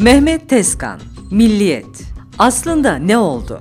Mehmet Tezkan, Milliyet. Aslında ne oldu?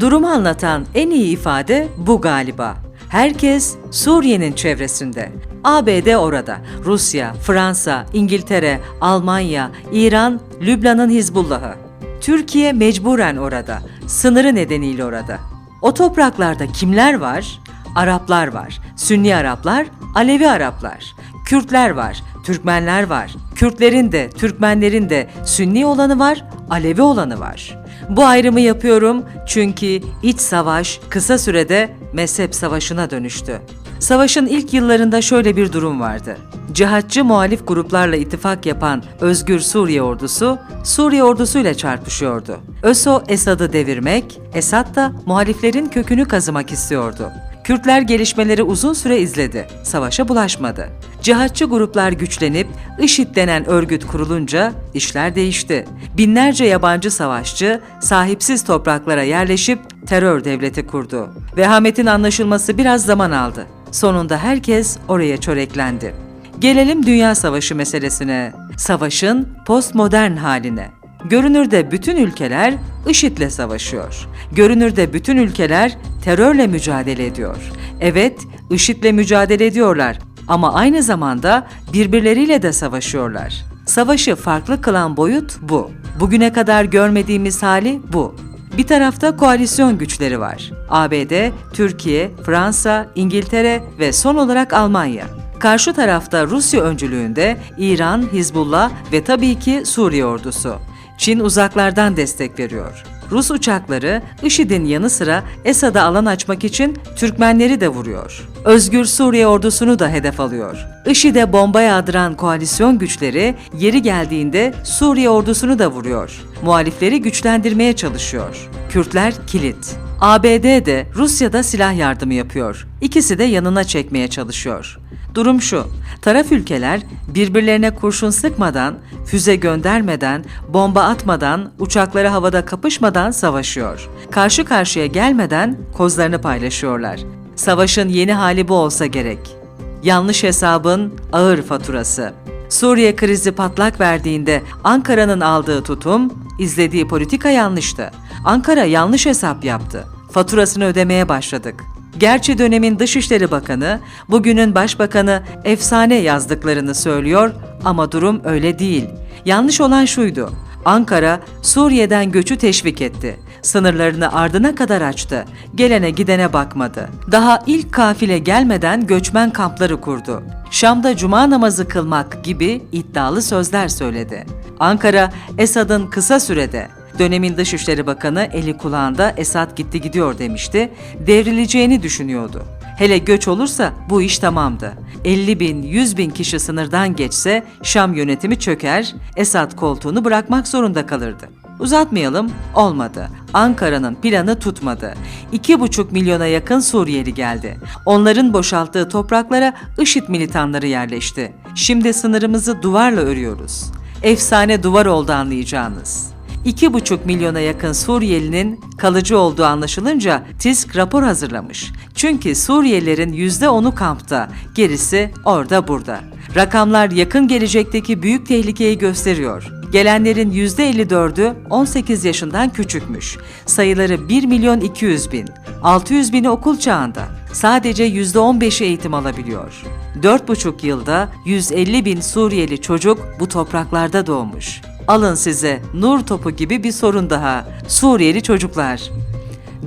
Durumu anlatan en iyi ifade bu galiba. Herkes Suriye'nin çevresinde. ABD orada, Rusya, Fransa, İngiltere, Almanya, İran, Lübnan'ın Hizbullah'ı. Türkiye mecburen orada, sınırı nedeniyle orada. O topraklarda kimler var? Araplar var, Sünni Araplar, Alevi Araplar. Kürtler var, Türkmenler var. Kürtlerin de, Türkmenlerin de Sünni olanı var, Alevi olanı var. Bu ayrımı yapıyorum çünkü iç savaş kısa sürede mezhep savaşına dönüştü. Savaşın ilk yıllarında şöyle bir durum vardı. Cihatçı muhalif gruplarla ittifak yapan Özgür Suriye ordusu, Suriye ordusuyla çarpışıyordu. ÖSO Esad'ı devirmek, Esad da muhaliflerin kökünü kazımak istiyordu. Kürtler gelişmeleri uzun süre izledi, savaşa bulaşmadı. Cihatçı gruplar güçlenip IŞİD denen örgüt kurulunca işler değişti. Binlerce yabancı savaşçı sahipsiz topraklara yerleşip terör devleti kurdu. Vehametin anlaşılması biraz zaman aldı. Sonunda herkes oraya çöreklendi. Gelelim Dünya Savaşı meselesine. Savaşın postmodern haline. Görünürde bütün ülkeler IŞİD'le savaşıyor. Görünürde bütün ülkeler terörle mücadele ediyor. Evet, IŞİD'le mücadele ediyorlar ama aynı zamanda birbirleriyle de savaşıyorlar. Savaşı farklı kılan boyut bu. Bugüne kadar görmediğimiz hali bu. Bir tarafta koalisyon güçleri var. ABD, Türkiye, Fransa, İngiltere ve son olarak Almanya. Karşı tarafta Rusya öncülüğünde İran, Hizbullah ve tabii ki Suriye ordusu. Çin uzaklardan destek veriyor. Rus uçakları IŞİD'in yanı sıra Esad'a alan açmak için Türkmenleri de vuruyor. Özgür Suriye ordusunu da hedef alıyor. IŞİD'e bomba yağdıran koalisyon güçleri yeri geldiğinde Suriye ordusunu da vuruyor. Muhalifleri güçlendirmeye çalışıyor. Kürtler kilit. ABD de Rusya'da silah yardımı yapıyor. İkisi de yanına çekmeye çalışıyor. Durum şu, taraf ülkeler birbirlerine kurşun sıkmadan, füze göndermeden, bomba atmadan, uçakları havada kapışmadan savaşıyor. Karşı karşıya gelmeden kozlarını paylaşıyorlar. Savaşın yeni hali bu olsa gerek. Yanlış hesabın ağır faturası. Suriye krizi patlak verdiğinde Ankara'nın aldığı tutum, izlediği politika yanlıştı. Ankara yanlış hesap yaptı. Faturasını ödemeye başladık. Gerçi dönemin Dışişleri Bakanı, bugünün Başbakanı efsane yazdıklarını söylüyor ama durum öyle değil. Yanlış olan şuydu. Ankara, Suriye'den göçü teşvik etti. Sınırlarını ardına kadar açtı. Gelene gidene bakmadı. Daha ilk kafile gelmeden göçmen kampları kurdu. Şam'da cuma namazı kılmak gibi iddialı sözler söyledi. Ankara, Esad'ın kısa sürede Dönemin Dışişleri Bakanı eli kulağında Esad gitti gidiyor demişti. Devrileceğini düşünüyordu. Hele göç olursa bu iş tamamdı. 50 bin, 100 bin kişi sınırdan geçse Şam yönetimi çöker, Esad koltuğunu bırakmak zorunda kalırdı. Uzatmayalım, olmadı. Ankara'nın planı tutmadı. 2,5 milyona yakın Suriyeli geldi. Onların boşalttığı topraklara IŞİD militanları yerleşti. Şimdi sınırımızı duvarla örüyoruz. Efsane duvar oldu anlayacağınız. 2,5 milyona yakın Suriyelinin kalıcı olduğu anlaşılınca TİSK rapor hazırlamış. Çünkü Suriyelilerin %10'u kampta, gerisi orada burada. Rakamlar yakın gelecekteki büyük tehlikeyi gösteriyor. Gelenlerin %54'ü 18 yaşından küçükmüş. Sayıları 1 milyon 200 bin. 600 bini okul çağında. Sadece %15'i eğitim alabiliyor. 4,5 yılda 150 bin Suriyeli çocuk bu topraklarda doğmuş. Alın size nur topu gibi bir sorun daha. Suriyeli çocuklar.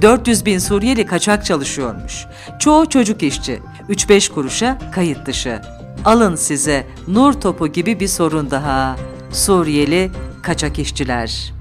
400 bin Suriyeli kaçak çalışıyormuş. Çoğu çocuk işçi. 3-5 kuruşa kayıt dışı. Alın size nur topu gibi bir sorun daha. Suriyeli kaçak işçiler.